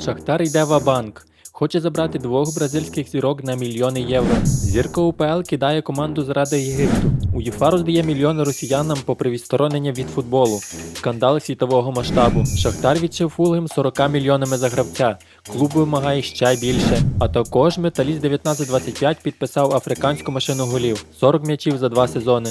Шахтар йде в банк Хоче забрати двох бразильських зірок на мільйони євро. Зірка УПЛ кидає команду заради Єгипту. УЄФА роздає мільйони росіянам попри відсторонення від футболу. Скандал світового масштабу. Шахтар відшив Фулгем 40 мільйонами за гравця. Клуб вимагає ще більше. А також металіст 1925 підписав африканську машину голів 40 м'ячів за два сезони.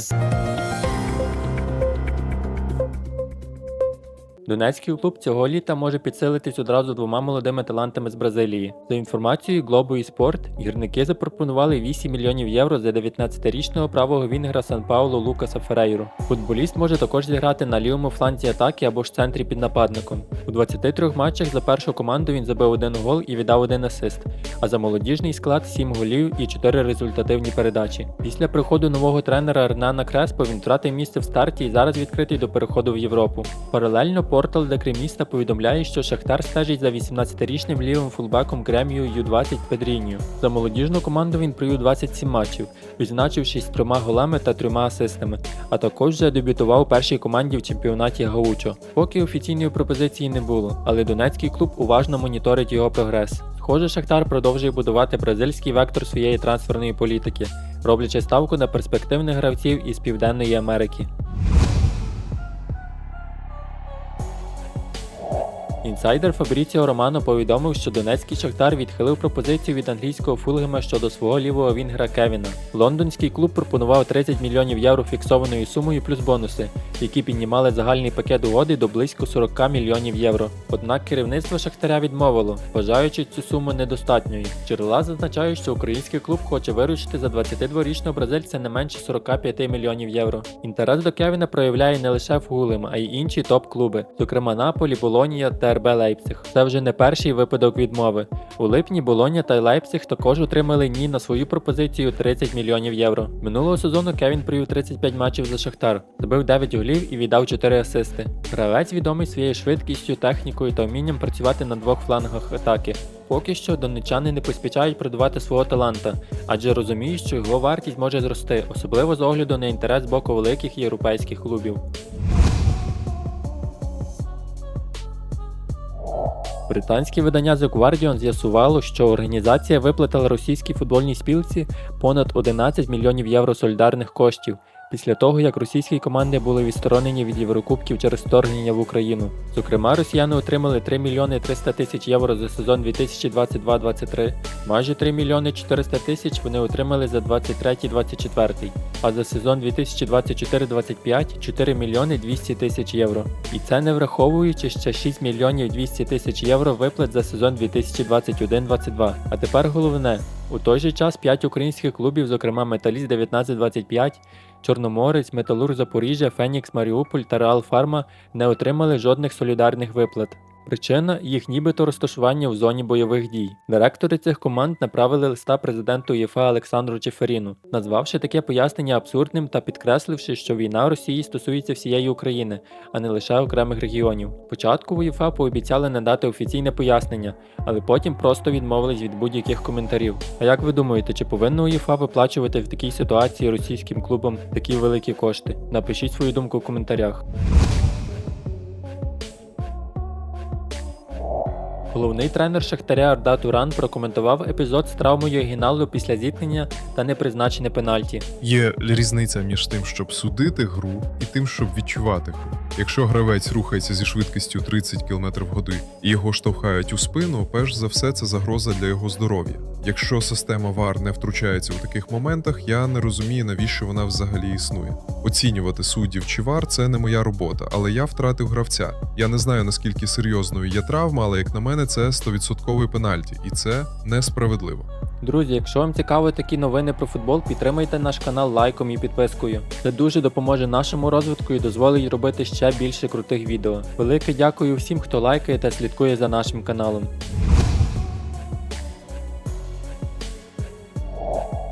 Донецький клуб цього літа може підсилитись одразу двома молодими талантами з Бразилії. За інформацією Globo Sport, гірники запропонували 8 мільйонів євро за 19-річного правого вінгера Сан Пауло Лукаса Ферейру. Футболіст може також зіграти на лівому фланзі атаки або ж центрі під нападником. У 23 матчах за першу команду він забив один гол і віддав один асист, а за молодіжний склад 7 голів і 4 результативні передачі. Після приходу нового тренера Ернана Креспо він втратив місце в старті і зараз відкритий до переходу в Європу. Паралельно портал Декреміста повідомляє, що Шахтар стежить за 18-річним лівим фулбеком Гремію Ю-20 Педрінію. За молодіжну команду він провів 27 матчів, відзначившись трьома голами та трьома асистами, а також вже дебютував у першій команді в чемпіонаті Гаучо. Поки офіційної пропозиції не було, але донецький клуб уважно моніторить його прогрес. Схоже, Шахтар продовжує будувати бразильський вектор своєї трансферної політики, роблячи ставку на перспективних гравців із Південної Америки. Інсайдер Фабріціо Романо повідомив, що донецький шахтар відхилив пропозицію від англійського Фулгема щодо свого лівого вінгера Кевіна. Лондонський клуб пропонував 30 мільйонів євро фіксованою сумою плюс бонуси, які піднімали загальний пакет угоди до близько 40 мільйонів євро. Однак керівництво шахтаря відмовило, вважаючи цю суму недостатньою. Джерела зазначають, що український клуб хоче виручити за 22-річного бразильця не менше 45 мільйонів євро. Інтерес до Кевіна проявляє не лише Фулем, а й інші топ-клуби, зокрема Наполі, Болонія та РБ Лейпциг. Це вже не перший випадок відмови. У липні Болоня та Лейпциг також отримали ні на свою пропозицію 30 мільйонів євро. Минулого сезону Кевін провів 35 матчів за Шахтар, забив 9 голів і віддав 4 асисти. Гравець відомий своєю швидкістю, технікою та вмінням працювати на двох флангах атаки. Поки що донечани не поспішають продавати свого таланта, адже розуміють, що його вартість може зрости, особливо з огляду на інтерес з боку великих європейських клубів. Британське видання The Guardian з'ясувало, що організація виплатила російській футбольній спілці понад 11 мільйонів євро солідарних коштів після того, як російські команди були відсторонені від Єврокубків через вторгнення в Україну. Зокрема, росіяни отримали 3 мільйони 300 тисяч євро за сезон 2022-23, майже 3 мільйони 400 тисяч вони отримали за 23-24, а за сезон 2024-25 4 мільйони 200 тисяч євро. І це не враховуючи ще 6 мільйонів 200 тисяч євро виплат за сезон 2021-22. А тепер головне. У той же час 5 українських клубів, зокрема Металіст 1925, Чорноморець, Металург Запоріжжя, Фенікс Маріуполь та Реал Фарма не отримали жодних солідарних виплат. Причина їх нібито розташування в зоні бойових дій. Директори цих команд направили листа президенту ЄФА Олександру Чеферіну, назвавши таке пояснення абсурдним та підкресливши, що війна Росії стосується всієї України, а не лише окремих регіонів. Спочатку в УЄФА пообіцяли надати офіційне пояснення, але потім просто відмовились від будь-яких коментарів. А як ви думаєте, чи повинна УЄФА виплачувати в такій ситуації російським клубам такі великі кошти? Напишіть свою думку в коментарях. Головний тренер Шахтаря Арда Туран прокоментував епізод з травмою Гіналу після зіткнення та непризначене пенальті. Є різниця між тим, щоб судити гру, і тим, щоб відчувати гру. Якщо гравець рухається зі швидкістю 30 км в годину і його штовхають у спину, перш за все це загроза для його здоров'я. Якщо система ВАР не втручається у таких моментах, я не розумію, навіщо вона взагалі існує. Оцінювати суддів чи ВАР це не моя робота, але я втратив гравця. Я не знаю наскільки серйозною є травма, але як на мене, це 100% пенальті, і це несправедливо. Друзі, якщо вам цікаво такі новини про футбол, підтримайте наш канал лайком і підпискою. Це дуже допоможе нашому розвитку і дозволить робити ще більше крутих відео. Велике дякую всім, хто лайкає та слідкує за нашим каналом.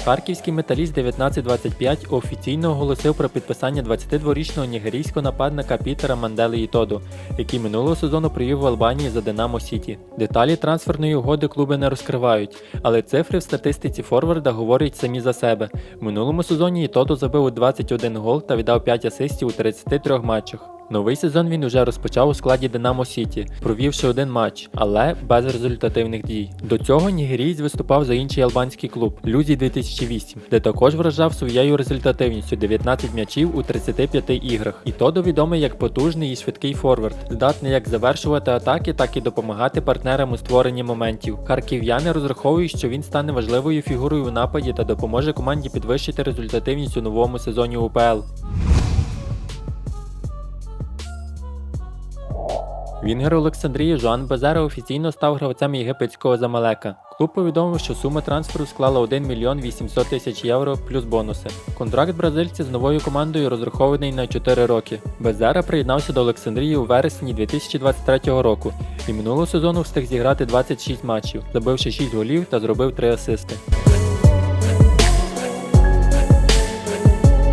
Харківський металіст 1925 офіційно оголосив про підписання 22-річного нігерійського нападника Пітера Мандели Ітоду, який минулого сезону привів в Албанії за Динамо Сіті. Деталі трансферної угоди клуби не розкривають, але цифри в статистиці Форварда говорять самі за себе. В минулому сезоні Ітоду забив 21 гол та віддав 5 асистів у 33 матчах. Новий сезон він уже розпочав у складі Динамо Сіті, провівши один матч, але без результативних дій. До цього нігерієць виступав за інший албанський клуб Люзі 2008, де також вражав своєю результативністю 19 м'ячів у 35 іграх. І то відомий як потужний і швидкий форвард, здатний як завершувати атаки, так і допомагати партнерам у створенні моментів. Харків'яни розраховують, що він стане важливою фігурою у нападі та допоможе команді підвищити результативність у новому сезоні УПЛ. Вінгер Олександрії Жоан Базера офіційно став гравцем єгипетського Замалека. Клуб повідомив, що сума трансферу склала 1 мільйон 800 тисяч євро плюс бонуси. Контракт бразильця з новою командою розрахований на 4 роки. Безера приєднався до Олександрії у вересні 2023 року і минулого сезону встиг зіграти 26 матчів, забивши 6 голів та зробив 3 асисти.